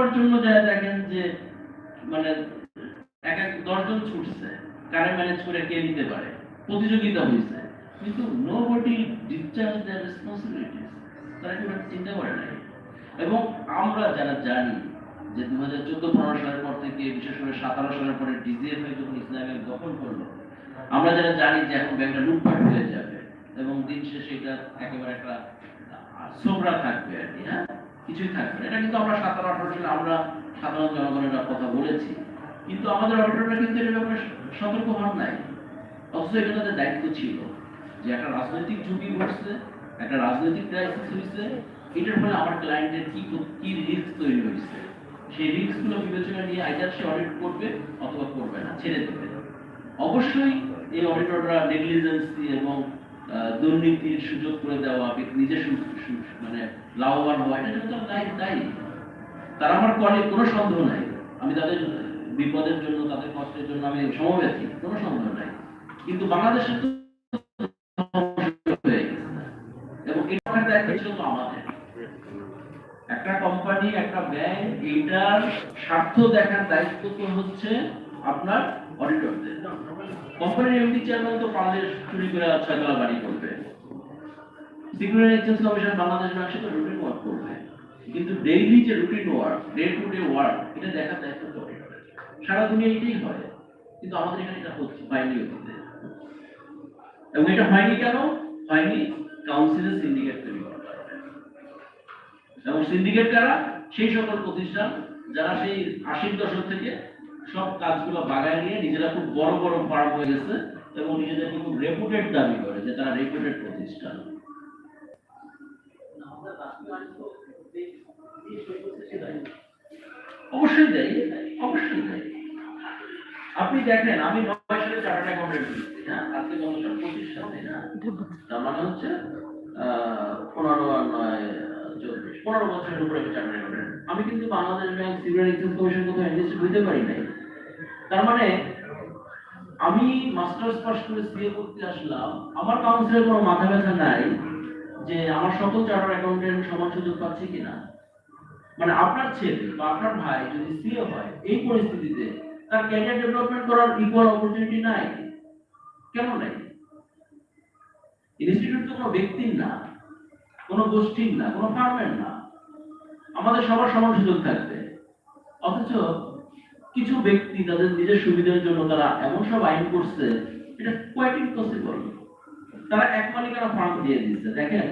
হওয়ার জন্য যা দেখেন যে মানে এক এক দশজন ছুটছে কারে ম্যানেজ করে কে নিতে পারে? প্রতিযোগিতা হয়েছে। কিন্তু nobody discharge their responsibilities তারা কোনো চিন্তা করে নাই? এবং আমরা যারা জানি যে দু হাজার চোদ্দ পনেরো সালের পর থেকে, বিশেষ করে সতেরো সালের পরে ডিজিএফআই যখন ইসলামের দখল করল, আমরা যারা জানি যে এখন ব্যাংকটা লুটপাট হয়ে যাবে, এবং দিন শেষে এটা একেবারে একটা সোবরা থাকবে আর কি হ্যাঁ? কিছুই থাকবে না। এটা কিন্তু আমরা সতেরো আঠারো সালে আমরা সাধারণ জনগণের কথা বলেছি। কিন্তু আমাদের অডিটররা কিন্তু এর ব্যাপারে সতর্ক হন নাই। অথচ এটা তাদের দায়িত্ব ছিল যে একটা রাজনৈতিক ঝুঁকি ঘটছে, একটা রাজনৈতিক ক্রাইসিস হয়েছে এটার ফলে আমার ক্লায়েন্টের কি কি রিস্ক তৈরি হয়েছে সেই রিস্কগুলো বিবেচনা নিয়ে আইদার সে অডিট করবে অথবা করবে না, ছেড়ে দেবে। অবশ্যই এই অডিটররা নেগলিজেন্সি এবং দুর্নীতির সুযোগ করে দেওয়া নিজে মানে লাভবান হওয়া, এটা কিন্তু দায়ী দায়ী। তারা আমার কলে কোনো সন্দেহ নাই। আমি তাদের বিপদের জন্য, তাদের কষ্টের জন্য আমি সমব্যথী, কোনো সন্দেহ নাই। কিন্তু বাংলাদেশের তো এবং এটার দায়িত্ব ছিল তো আমাদের। একটা কোম্পানি একটা ব্যাংক এইটার স্বার্থ দেখার দায়িত্ব তো হচ্ছে আপনার অডিটরদের কোম্পানির এমডি চেয়ারম্যান তো পারলে চুরি করে ছয়তলা বাড়ি করবে। Security exchange commission Bangladesh bank সেটা রুটিন ওয়ার্ক করবে। কিন্তু ডেইলি যে routine work day to day work এটা অডিটরের সারা দুনিয়া এটাই হয়। কিন্তু আমাদের এখানে এটা হচ্ছে, হয়নি অতীতে এবং এটা হয়নি কেন? হয়নি কাউন্সিলের সিন্ডিকেট তৈরি এবং সিন্ডিকেট কারা? সেই সকল প্রতিষ্ঠান, যারা সেই আশির দশক থেকে সব কাজগুলো বাগায় নিয়ে নিজেরা খুব বড় বড় ফার্ম হয়ে গেছে এবং নিজেদেরকে খুব রেপুটেড দাবি করে যে তারা রেপুটেড প্রতিষ্ঠান। অবশ্যই দেয় অবশ্যই দেয়। আপনি দেখেন, আমি নয় সালে চার্টার্ড অ্যাকাউন্টেন্ট হ্যাঁ? আজকে কত সাল পঁচিশ সাল না? তার মানে হচ্ছে পনেরো আর নয়, চব্বিশ। পনেরো বছরের উপরে আমি চার্টার্ড অ্যাকাউন্টেন্ট আমি কিন্তু বাংলাদেশ ব্যাংক সিভিল কমিশন কোথাও এনলিস্ট হইতে পারি নাই। তার মানে আমি মাস্টার্স পাস করে সিএ করতে আসলাম। আমার কাউন্সিলের কোনো মাথা ব্যথা নাই যে আমার সকল চার্টার্ড অ্যাকাউন্টেন্ট সমান সুযোগ পাচ্ছে কিনা। মানে আপনার ছেলে বা আপনার ভাই যদি সিএ হয়, এই পরিস্থিতিতে তার ক্যারিয়ার ডেভেলপমেন্ট করার ইকুয়াল অপরচুনিটি নাই। কেন নাই? ইনস্টিটিউট তো কোনো ব্যক্তির না, কোনো গোষ্ঠীর না, কোনো ফার্মের না। আমাদের সবার সমান সুযোগ থাকবে। অথচ কিছু ব্যক্তি তাদের নিজের সুবিধার জন্য তারা এমন সব আইন করছে, এটা কোয়াইট ইম্পসিবল তারা এক মালিকানা ফার্ম দিয়ে দিচ্ছে। দেখেন,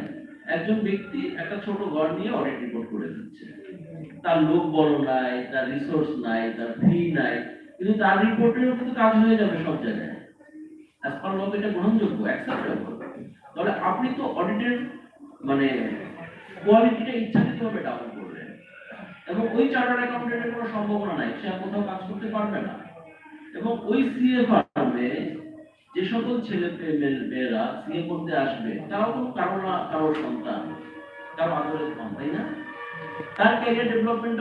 একজন ব্যক্তি একটা ছোট ঘর নিয়ে অডিট রিপোর্ট করে দিচ্ছে। তার লোক বড় নাই, তার রিসোর্স নাই, তার ফি নাই, কিন্তু তার রিপোর্টেও কিন্তু কাজ হয়ে যাবে সব জায়গায়। এটা গ্রহণযোগ্য অ্যাকসেপ্টেবল তাহলে আপনি তো অডিটের মানে কোয়ালিটিটা ইচ্ছাকৃতভাবে ডাউন এবং ওই চার্টার্ড অ্যাকাউন্টেন্টের কোনো সম্ভাবনা নাই, সে আর কোথাও কাজ করতে পারবে না। এবং ওই সিএ ফার্মে যে সকল ছেলে মেয়ে- মেয়েরা সিএ করতে আসবে, তারাও কোনো কারও না কারোর সন্তান কারও আদরের সন্তান, তাই না? তার ক্যারিয়ার ডেভেলপমেন্ট